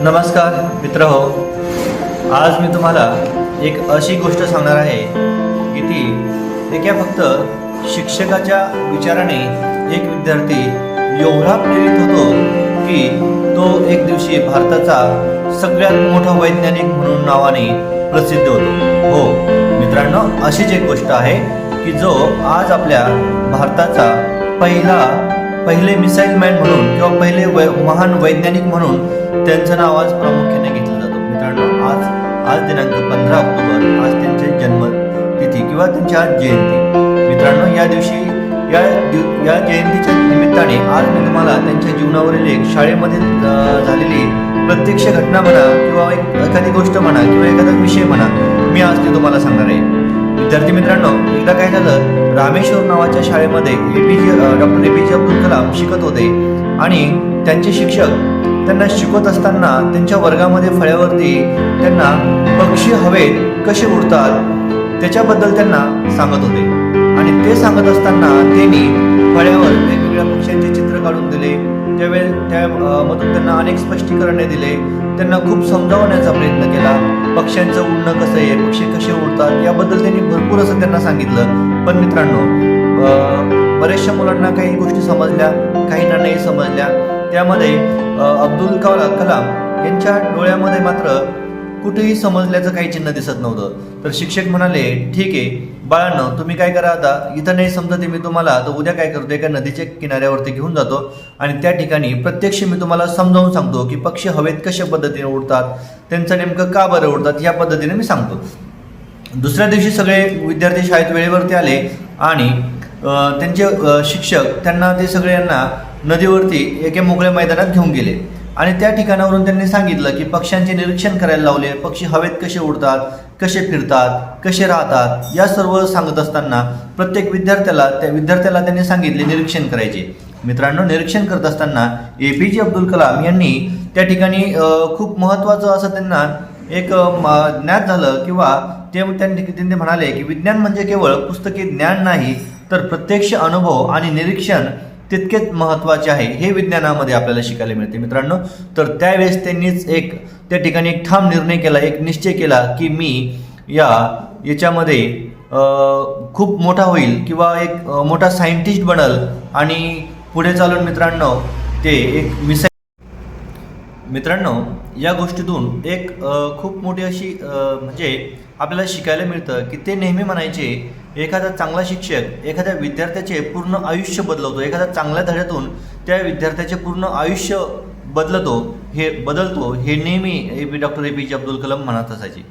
नमस्कार मित्र हो. आज मी तुम्हाला एक अशी गोष्ट सांगणार आहे की ती एका फक्त शिक्षकाच्या विचाराने एक विद्यार्थी एवढा प्रेरित होतो की तो एक दिवशी भारताचा सगळ्यात मोठा वैज्ञानिक म्हणून नावाने प्रसिद्ध होतो. हो मित्रांनो अशीच एक गोष्ट आहे की जो आज आपल्या भारताचा पहिला पहिले मिसाईल मॅन म्हणून किंवा पहिले वै महान वैज्ञानिक म्हणून त्यांचं नाव आज प्रामुख्याने घेतलं जातं. मित्रांनो आज आज दिनांक पंधरा ऑक्टोबर आज त्यांचे जन्मतिथी किंवा त्यांची आज जयंती. मित्रांनो या दिवशी या दिव- या जयंतीच्या निमित्ताने आज मी तुम्हाला त्यांच्या जीवनावरील एक शाळेमध्ये झालेली प्रत्यक्ष घटना म्हणा किंवा एक एखादी गोष्ट म्हणा किंवा एखादा विषय म्हणा मी आज ते तुम्हाला सांगणार आहे. विद्यार्थी मित्रांनो एकदा काय झालं रामेश्वर नावाच्या शाळेमध्ये A P J doctor A P J Abdul Kalam शिकत होते. आणि त्यांचे शिक्षक त्यांना शिकवत असताना त्यांच्या वर्गामध्ये फळ्यावरती त्यांना पक्षी हवेत कसे उडतात त्याच्याबद्दल त्यांना सांगत होते. आणि ते सांगत असताना त्यांनी फळ्यावर वेगवेगळ्या पक्ष्यांचे चित्र काढून दिले. त्यावेळेस त्या त्यांना अनेक स्पष्टीकरणे दिले. त्यांना खूप समजावण्याचा प्रयत्न केला. पक्ष्यांचं उडणं कसं आहे? पक्षी कसे उडतात? याबद्दल त्यांनी भरपूर असं त्यांना सांगितलं. पण मित्रांनो बऱ्याचशा मुलांना काही गोष्टी समजल्या काहींना नाही समजल्या. त्यामध्ये अब्दुल कला कलाम यांच्या डोळ्यामध्ये मात्र कुठेही समजल्याचं काही चिन्ह दिसत नव्हतं. तर शिक्षक म्हणाले ठीक आहे बाळांनो तुम्ही काय करा आता? इथं नाही समजत मी तुम्हाला तर उद्या काय करतो? एका नदीच्या किनाऱ्यावरती घेऊन जातो. आणि त्या ठिकाणी प्रत्यक्ष मी तुम्हाला समजावून सांगतो की पक्षी हवेत कशा पद्धतीने उडतात? त्यांचं नेमकं का बरं उडतात? या पद्धतीने मी सांगतो. दुसऱ्या दिवशी सगळे विद्यार्थी शाळेत वेळेवरती आले आणि त्यांचे शिक्षक त्यांना ते सगळ्यांना नदीवरती एका मोकळ्या मैदानात घेऊन गेले. आणि त्या ठिकाणावरून त्यांनी सांगितलं की पक्ष्यांचे निरीक्षण करायला लावले. पक्षी हवेत कसे उडतात कसे फिरतात कसे राहतात या सर्व सांगत असताना प्रत्येक विद्यार्थ्याला त्या विद्यार्थ्याला त्यांनी सांगितले निरीक्षण करायचे. मित्रांनो निरीक्षण करत असताना ए पी जे अब्दुल कलाम यांनी त्या ठिकाणी खूप महत्त्वाचं असं त्यांना एक म- ज्ञात झालं किंवा ते त्यांनी त्यांनी म्हणाले की विज्ञान म्हणजे केवळ पुस्तकी ज्ञान नाही तर प्रत्यक्ष अनुभव आणि निरीक्षण तितकेच महत्त्वाचे आहे हे विज्ञानामध्ये आपल्याला शिकायला मिळते मित्रांनो. तर त्यावेळेस त्यांनीच एक त्या ठिकाणी एक ठाम निर्णय केला एक निश्चय केला की मी या याच्यामध्ये खूप मोठा होईल किंवा एक मोठा सायंटिस्ट बनल आणि पुढे चालून मित्रांनो ते एक मिसाईल मित्रांनो या गोष्टीतून एक खूप मोठी अशी म्हणजे आपल्याला शिकायला मिळतं की ते नेहमी म्हणायचे एखादा चांगला शिक्षक एखाद्या विद्यार्थ्याचे पूर्ण आयुष्य बदलवतो एखाद्या चांगल्या धड्यातून त्या विद्यार्थ्याचे पूर्ण आयुष्य बदलतो हे बदलतो हे नेहमी A P doctor A P J Abdul Kalam म्हणत असायचे.